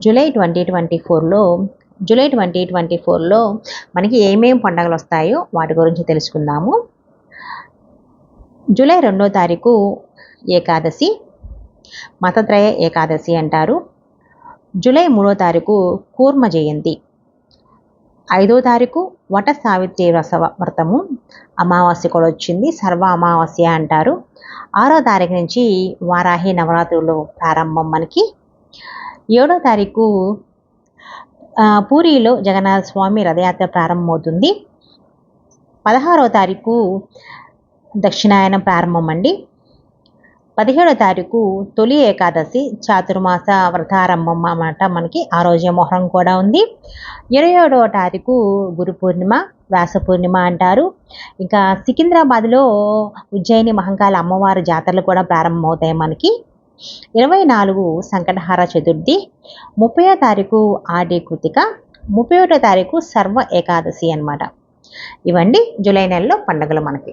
July twenty twenty ఫోర్లో July twenty twenty ఫోర్లో మనకి ఏమేం పండుగలు వస్తాయో వాటి గురించి తెలుసుకుందాము. జూలై రెండో తారీఖు ఏకాదశి మతత్రయ ఏకాదశి అంటారు. జూలై మూడో తారీఖు కూర్మ జయంతి. ఐదో తారీఖు వట సావిత్రి రసవ వ్రతము. అమావాస్య కూడా వచ్చింది సర్వ అమావాస్య అంటారు. ఆరో తారీఖు నుంచి వారాహి నవరాత్రులు ప్రారంభం మనకి. ఏడో తారీఖు పూరిలో జగన్నాథ స్వామి రథయాత్ర ప్రారంభమవుతుంది. పదహారవ తారీఖు దక్షిణాయనం ప్రారంభం అండి పదిహేడో తారీఖు తొలి ఏకాదశి చాతుర్మాస వ్రతారంభం అన్నమాట మనకి. ఆ రోజే మొహరం కూడా ఉంది. ఇరవై ఏడవ తారీఖు గురు పూర్ణిమ వ్యాస పూర్ణిమ అంటారు. ఇంకా సికింద్రాబాద్లో ఉజ్జయిని మహంకాళ అమ్మవారి జాతరలు కూడా ప్రారంభమవుతాయి మనకి. ఇరవై నాలుగు సంకటహార చతుర్థి ముప్పై తారీఖు ఆడి కృతిక ముప్పై ఒకటో తారీఖు సర్వ ఏకాదశి అనమాట ఇవండి జూలై నెలలో పండుగలు మనకి.